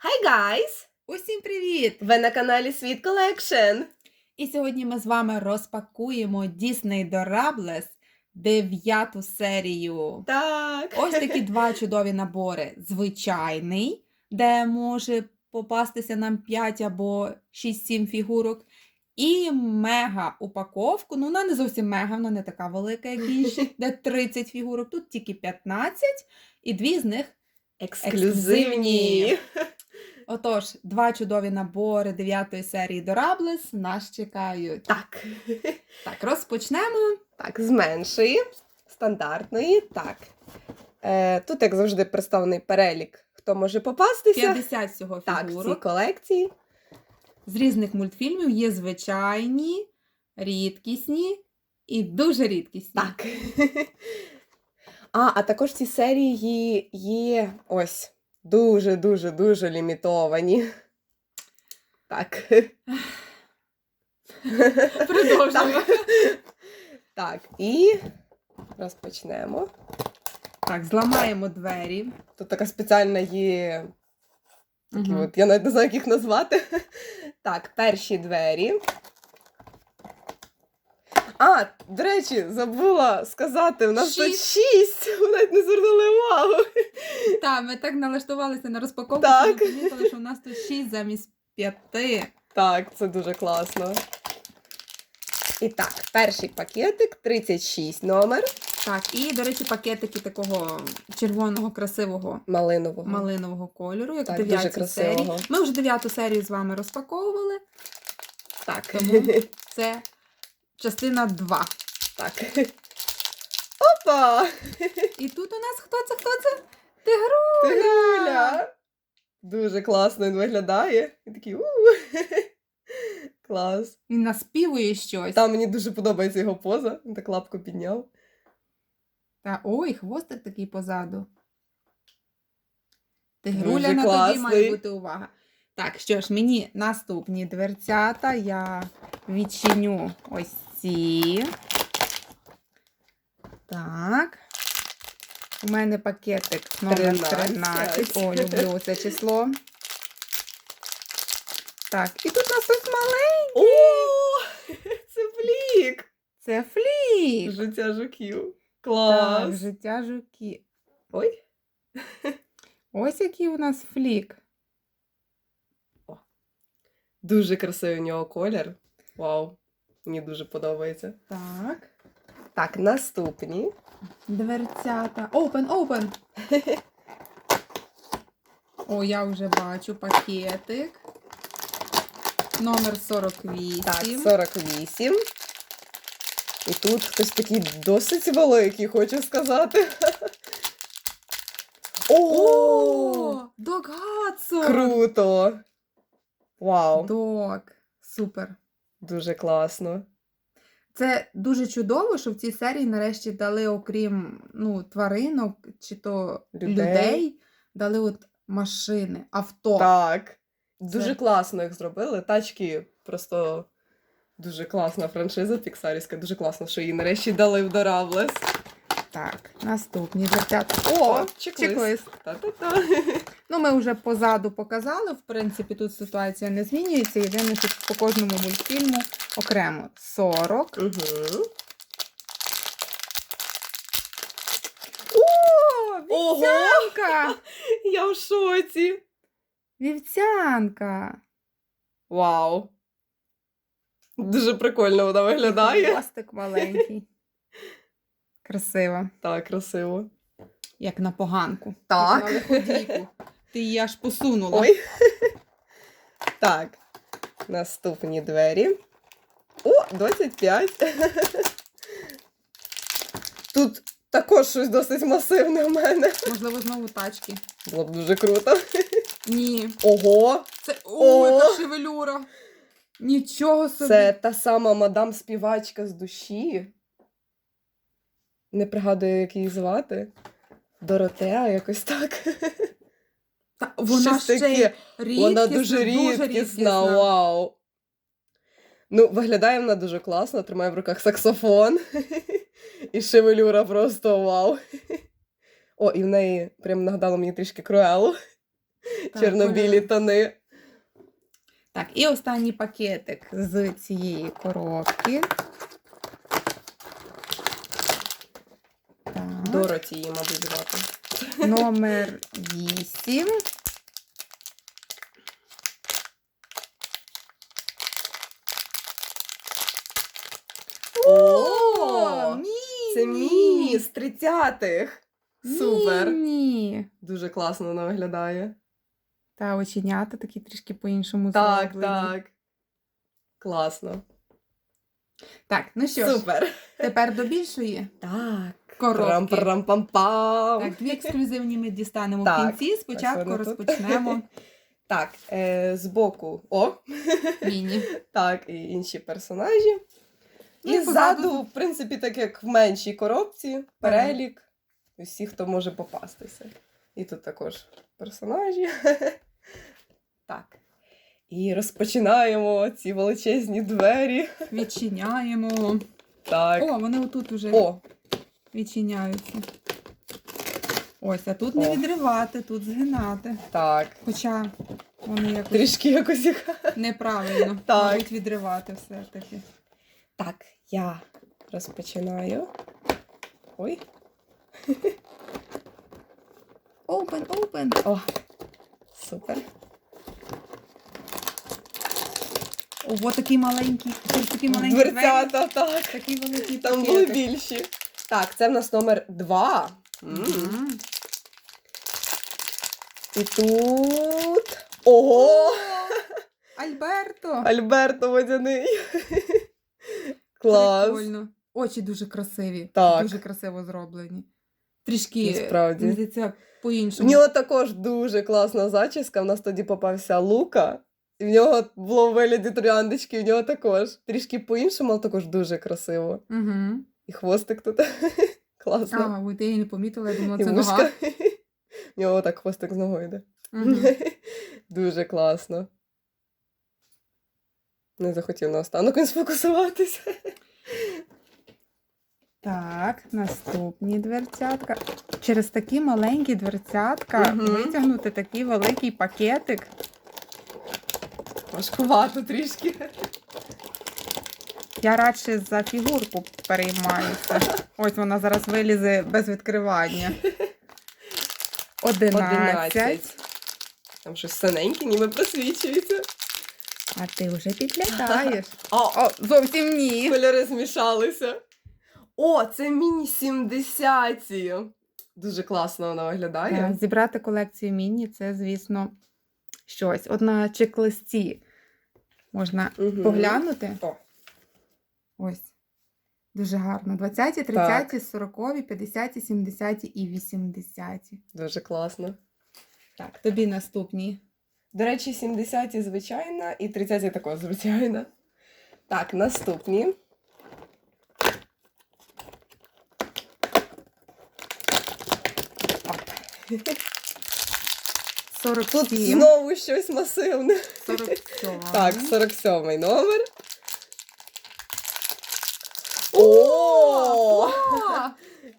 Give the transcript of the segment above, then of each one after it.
Hi guys! Усім привіт! Ви на каналі Світ Колекшн. І сьогодні ми з вами розпакуємо Disney Dorables дев'яту серію. Так. Ось такі два чудові набори. Звичайний, де може попастися нам 5 або 6-7 фігурок. І мега упаковку. Ну, вона не зовсім мега, вона не така велика, як інші, де 30 фігурок. Тут тільки 15, і дві з них Ексклюзивні. Отож, два чудові набори дев'ятої серії Дораблес нас чекають. Так. Так, розпочнемо. Так, з меншої, стандартної. Так. Е, тут, як завжди, представлений перелік, хто може попастися. 50 всього Так, в цій колекції. З різних мультфільмів є звичайні, рідкісні і дуже рідкісні. Так. А, а також ці серії є ось дуже-дуже дуже лімітовані. Так. Продовжуємо. Так. Так, і розпочнемо. Так, зламаємо двері. Тут така спеціальна є. Такі Мгм. от, я навіть не знаю, як їх назвати. Так, перші двері. А, до речі, забула сказати, у нас тут Шість. шість. Ви навіть не звернули увагу. Так, ми так налаштувалися на розпаковку, що ми помітили, що у нас тут 6 замість 5. Так, це дуже класно. І так, перший пакетик 36 номер Так, і, до речі, пакетики такого червоного, красивого малинового. малинового кольору, як Так, в дуже 9 серії. красивого. Ми вже дев'яту серію з вами розпаковували. Так. Тому це частина 2. так. Опа! І тут у нас хто це? Хто це? Тигруля! Тигруля! Дуже класно він виглядає. І такий у Клас. Він наспівує щось. Там мені дуже подобається його поза. Він так лапку підняв. Та ой, хвостик такий позаду. Тигруля на тобі має бути увага. Так, що ж, мені наступні дверцята. Я відчиню ось ці. Так. У мене пакетик номер 13. 13. О, люблю це число. Так, і тут у нас ось маленький. О! Це флік! Це флік. Життя жуків. Так, Клас! життя жуки. Ой. Ось який у нас флік. Дуже красивий у нього колір. Вау. Мені дуже подобається. Так. Так, наступні. Дверцята. Open, open. О, я вже бачу пакетик. Номер 48. Так, 48. І тут хтось такий досить великий, хочу сказати. О! Док Гадсон! Круто! Вау! Док. Супер. Дуже класно. Це дуже чудово, що в цій серії нарешті дали, окрім ну, тваринок чи то Людей. людей, дали от машини, авто. Так. Дуже Це- класно їх зробили. Тачки просто дуже класна франшиза піксарівська. Дуже класно, що її нарешті дали в Дораблес. Так, наступні дверцята. О, чек-лист. Ну, ми вже позаду показали. В принципі, тут ситуація не змінюється. Єдине, що по кожному мультфільму окремо 40. Угу. О, Ого! вівцянка! Я в шоці. Вівцянка! Вау. Дуже прикольно вона виглядає. Хвостик маленький. Красиво, Так, красиво. як на поганку. Так. Як на лиходійку. Ти її аж посунула. Ой. Так. Наступні двері. О, 25. Тут також щось досить масивне в мене. Можливо, знову тачки. Було б дуже круто. Ні. Ого! Це о, О! яка шевелюра. Нічого собі. Це та сама мадам співачка з душі. Не пригадую, як її звати. Доротеа, якось так. Та, вона Щось ще таке. рідкісна, Вона дуже рідкісна, вау. Ну, виглядає вона дуже класно, тримає в руках саксофон. І шевелюра просто вау. О, і в неї прям нагадало мені трішки Круелу. Так, чорно-білі тони. Так, і останній пакетик з цієї коробки. Дороті її, мабуть, звати. Номер 8. О, Міні! Це міні з 30-х. Супер. Міні! Дуже класно вона виглядає. Та оченята такі трішки по-іншому Так, зроблені. так. Класно. Так, ну що ж, Супер. тепер до більшої Так. Коробки. Рам-парам-пам-пам. Так, дві ексклюзивні ми дістанемо Так, в кінці. Спочатку вони тут. розпочнемо Так, е, збоку. О, міні. так, і інші персонажі. Ну, І і позаду- ззаду, в принципі, так як в меншій коробці, перелік усіх, хто може попастися. І тут також персонажі. Так. І розпочинаємо ці величезні двері. Відчиняємо. Так. О, вони отут уже О, відчиняються. Ось, а тут не О. відривати, тут згинати. так. Хоча вони якось Трішки якось їх. неправильно. Так. Мабуть, відривати все-таки. Так, я розпочинаю. Ой. Open, open. О, супер. Ого, такий маленький. Ось такий маленький Дверцята, так. Такий великий Там були пакетик. більші. Так, це в нас номер два. М. Мгм. І тут. Ого! Альберто! Альберто водяний. Клас. Прикольно. Очі дуже красиві. Так. Дуже красиво зроблені. Трішки, В по-іншому. нього також дуже класна зачіска. В нас тоді попався Лука. І в нього було в вигляді трояндочки, в нього також. Трішки по-іншому, але також дуже красиво. Угу. І хвостик тут. Класно. А, ой, ти її не помітила, я думала, це нога. В нього так хвостик з ногою йде. Дуже класно. Не захотів на останок він сфокусуватися. Так, наступні дверцятка. Через такі маленькі дверцятка Мгм. витягнути такий великий пакетик. Важкувато трішки. Я радше за фігурку переймаюся. Ось вона зараз вилізе без відкривання. Одинадцять. 11. Там щось синеньке, ніби просвічується. А ти вже підглядаєш. О, О, зовсім ні. кольори змішалися. О, це міні 70 Дуже класно вона виглядає. Так, Зібрати колекцію міні це, звісно, щось. От на чек-листі можна Мгм. поглянути. О. Ось. Дуже гарно. 20, 30, 40, 50, 70 і 80. Дуже класно. Так, тобі наступні. До речі, 70 звичайна і 30 також звичайна. Так, наступні. Тут 47. знову щось масивне. 47. Так, 47 номер. О!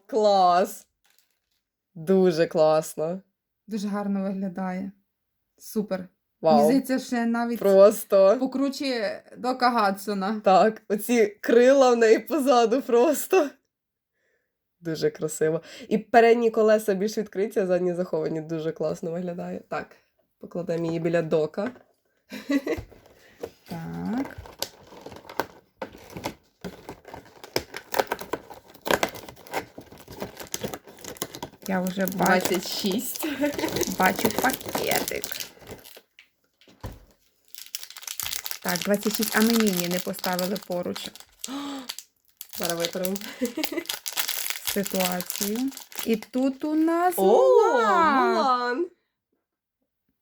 Клас! Дуже класно. Дуже гарно виглядає. Супер. Вау. здається, ще навіть Просто. покруче Дока Гадсона. Так, оці крила в неї позаду просто. Дуже красиво. І передні колеса більш відкриті, а задні заховані. Дуже класно виглядає. Так, покладемо її біля дока. Так. Я вже бачу, 26. бачу пакетик. Так, 26, а ми міні не поставили поруч Зараз виправимо. ситуацію. І тут у нас О, Мулан. Мулан!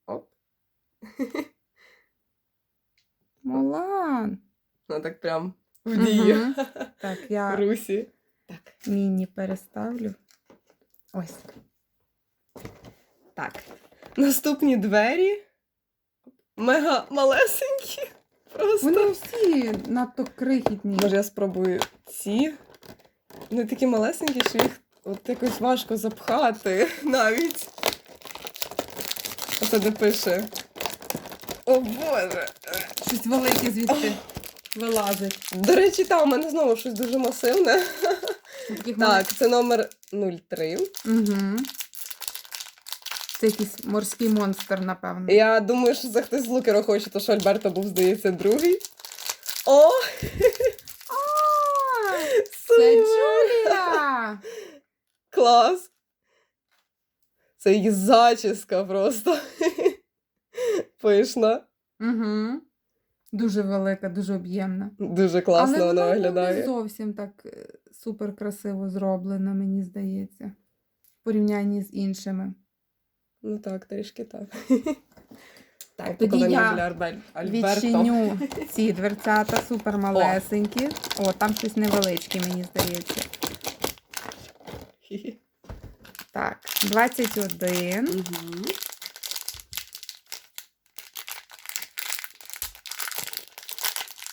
Оп. Мулан. Ну так прям в дії. Мгм. Так, я Русі. Так. міні переставлю. Ось. Так. Наступні двері. Мега малесенькі. Просто. Вони всі надто крихітні. Може, я спробую ці. Вони такі малесенькі, що їх от якось важко запхати навіть. Оце де пише. О Боже. Щось велике звідти вилазить. До речі, там у мене знову щось дуже масивне. Таких Так, це номер 03. Угу. Це якийсь морський монстр, напевно. Я думаю, що це хтось з Лукера хоче, то що Альберто був, здається, другий. О! Це! Джулія! Клас! Це її зачіска просто. Пишна. Угу. Дуже велика, дуже об'ємна. Дуже класно Але вона виглядає. не зовсім так е, супер красиво зроблена, мені здається. В порівнянні з іншими. Ну так, трішки так. Так, Тоді я. Відчиню ці дверцята супер малесенькі. О, там щось невеличке, мені здається. Так, 21. Мгм.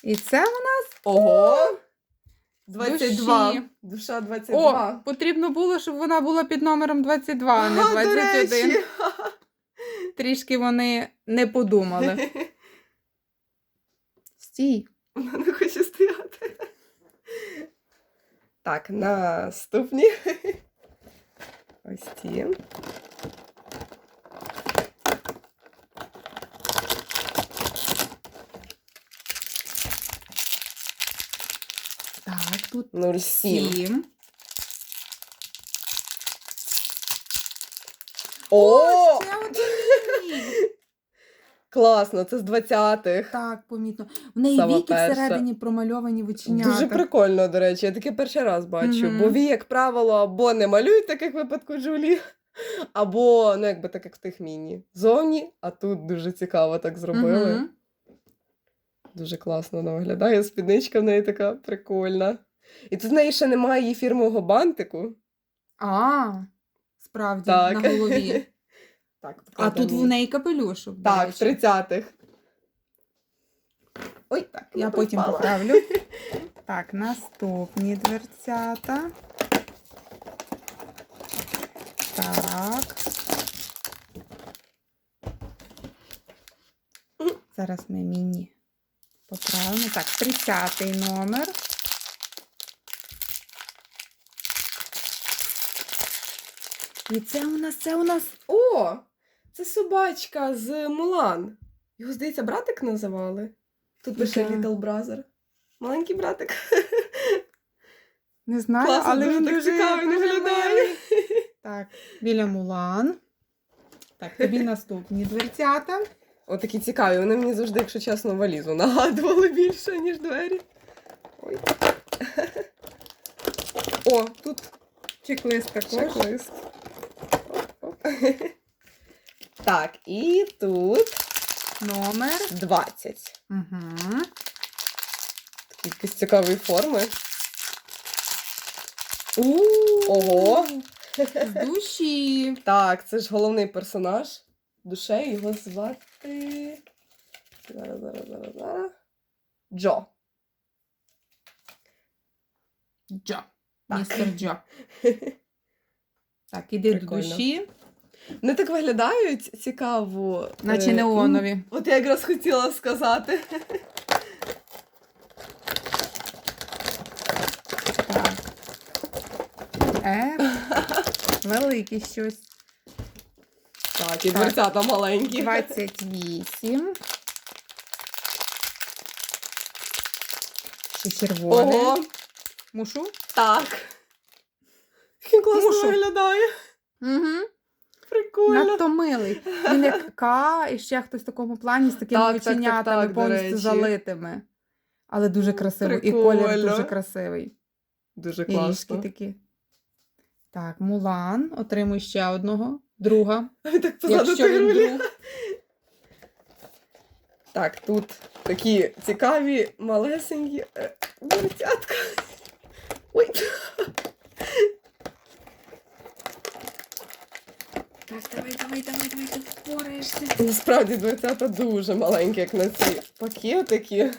І це у нас. Ого! 22. Душі. Душа 22. О, потрібно було, щоб вона була під номером 22, а не А, до 21. речі. Трішки вони не подумали. Стій. Вона не хоче стояти. Так, наступні. Ось ці. Так, тут 07. 7. О! один. Класно, це з 20-х. Так, помітно. В неї Сама віки перша. всередині промальовані в оченятах. Дуже прикольно, до речі. Я таке перший раз бачу. Мгм. Бо ві, як правило, або не малюють, так як випадку Джулі, або, ну, якби так, як в тих міні. Зовні, а тут дуже цікаво так зробили. Мгм. Дуже класно вона виглядає. Спідничка в неї така прикольна. І тут в неї ще немає її фірмового бантику. А, справді, Так. на голові. Так, А тут в неї капелюшок. до Так, в речі. 30-х. Ой, так. Я потім поправлю. Так, наступні дверцята. Так. Зараз ми міні поправимо. Так, 30 номер. І це у нас, це у нас. О! Це собачка з Мулан. Його, здається, братик називали. Тут пише Да. Little Brother. Маленький братик. Не знаю, Класно, але дуже він так дуже, цікаво дуже виглядає. Так, біля Мулан. Так, тобі наступні дверцята. Отакі цікаві. Вони мені завжди, якщо чесно, валізу нагадували більше, ніж двері. Ой. О, тут Чек-лист також. чек-лист. Так, і тут Номер. 20. Угу. Такі якісь цікаві форми. У Ого! З душі. Так, це ж головний персонаж. Душе його звати. Зараз, зараз, зараз, зараз. Джо. Джо. Так. Містер Джо. Так, іди Прикольно. до душі. Вони так виглядають цікаво. Наче Е, неонові. От я якраз хотіла сказати. Так. Е, велике щось. Так, і Так. дверцята маленькі. 28. Ще червоне. Ого, Мушу? так. Він класно Мушу. виглядає. Угу. Прикольно. Надто милий. Він як К, і ще хтось в такому плані з такими Так, так, так, оченятами так, повністю залитими. Але дуже красиво. І колір дуже красивий. Дуже І ріжки такі. Так, Мулан. Отримуй ще одного. Друга. Так позаду друг. Так, тут такі цікаві, малесенькі е, дверцятка. Ой. Так, давай, давай, давай, давай, ти впораєшся. Насправді дверцята дуже маленькі, як на ці пакетики.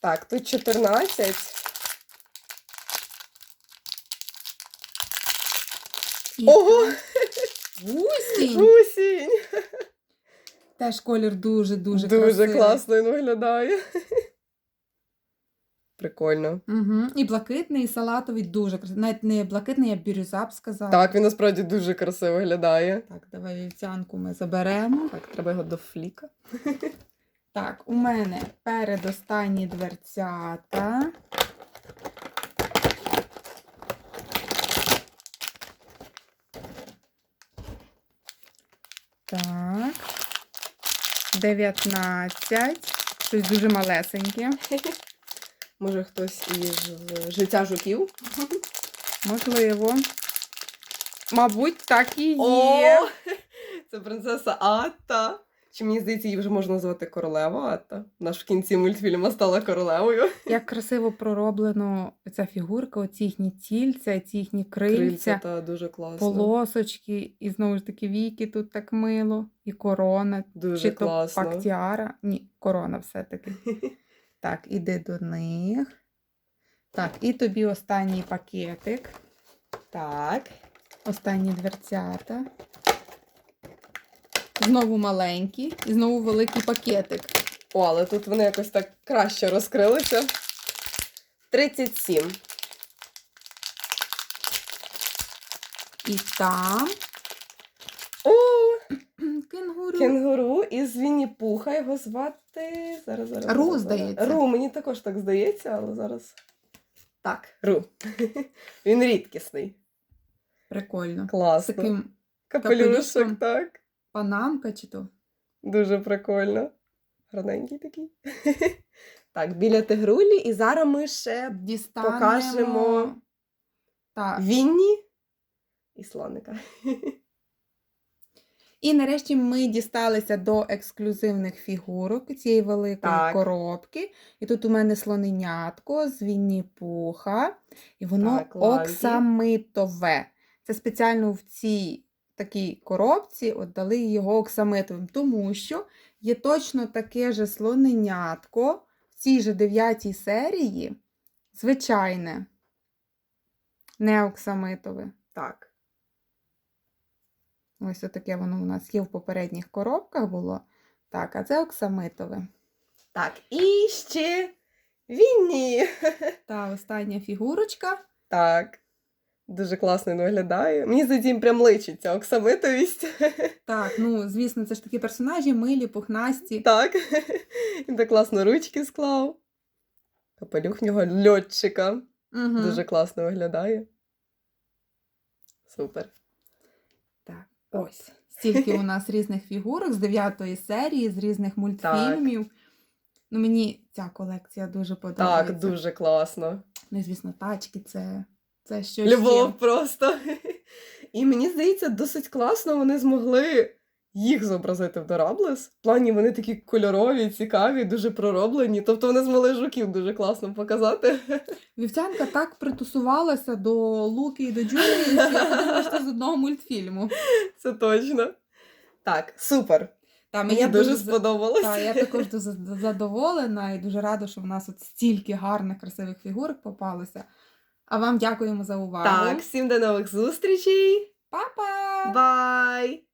Так, тут 14. І Ого! Гусінь. Гусінь! Теж колір дуже-дуже Дуже класно він виглядає. Прикольно. Угу. І блакитний, і салатовий дуже красивий. Навіть не блакитний, а бірюза б сказала. Так, він насправді дуже красиво виглядає. Так, давай вівцянку ми заберемо. Так, треба його до фліка. Так, у мене передостанні дверцята. Так. 19. Щось дуже малесеньке. Може, хтось із е, життя жуків? Можливо. Мабуть, так і є. О! Це принцеса Атта. Чи мені здається, її вже можна назвати королева Атта? Вона ж в кінці мультфільму стала королевою. Як красиво пророблено ця фігурка, оці їхні тільця, ці їхні крильця. Крильця та дуже класно. полосочки, і знову ж таки віки тут так мило, і корона, Дуже чи то класно. пактіара. Ні, корона все-таки. Так, іди до них. Так, і тобі останній пакетик, Так. останні дверцята. Знову маленький і знову великий пакетик. О, але тут вони якось так краще розкрилися. 37. І там кенгуру. кенгуру із Вінні Пуха. Його звати. Зараз, зараз. Ру, зараз, здається. Ру, мені також так здається, але зараз. Так, Ру. Він рідкісний. Прикольно. З Класно. таким Капелюшок, так. панамка чи то. Дуже прикольно. Гарненький такий. Так, біля тигрулі, і зараз ми ще Дістанемо. Покажемо. Так. Вінні і слоника. І нарешті ми дісталися до ексклюзивних фігурок цієї великої Так. коробки. І тут у мене слоненятко з Вінні Пуха. І воно Так, оксамитове. Це спеціально в цій такій коробці от дали його оксамитовим, тому що є точно таке же слоненятко в цій же дев'ятій серії, звичайне, не оксамитове. Так. Ось таке воно у нас є в попередніх коробках було. Так, а це оксамитове. Так, і ще Вінні. Та остання фігурочка. Так. Дуже класно він виглядає. Мені здається, їм прям личить ця оксамитовість. Так, ну звісно, це ж такі персонажі, милі, пухнасті. Так. Він так класно ручки склав. Капелюх в нього льотчика. Угу. Дуже класно виглядає. Супер. Ось. Стільки у нас різних фігурок з дев'ятої серії, з різних мультфільмів. Ну, мені ця колекція дуже подобається. Так, дуже класно. Ну, звісно, тачки це, це щось. Любов ще. просто. І мені здається, досить класно вони змогли їх зобразити в Дораблес. В плані вони такі кольорові, цікаві, дуже пророблені. Тобто вони змогли жуків дуже класно показати. Вівцянка так притусувалася до Луки і до Джулії, що я подумала, що з одного мультфільму. Це точно. Так, супер. Та, Мені дуже за- сподобалось. Та, я також дуже задоволена і дуже рада, що в нас от стільки гарних, красивих фігурок попалося. А вам дякуємо за увагу. Так, всім до нових зустрічей. Па-па! Бай!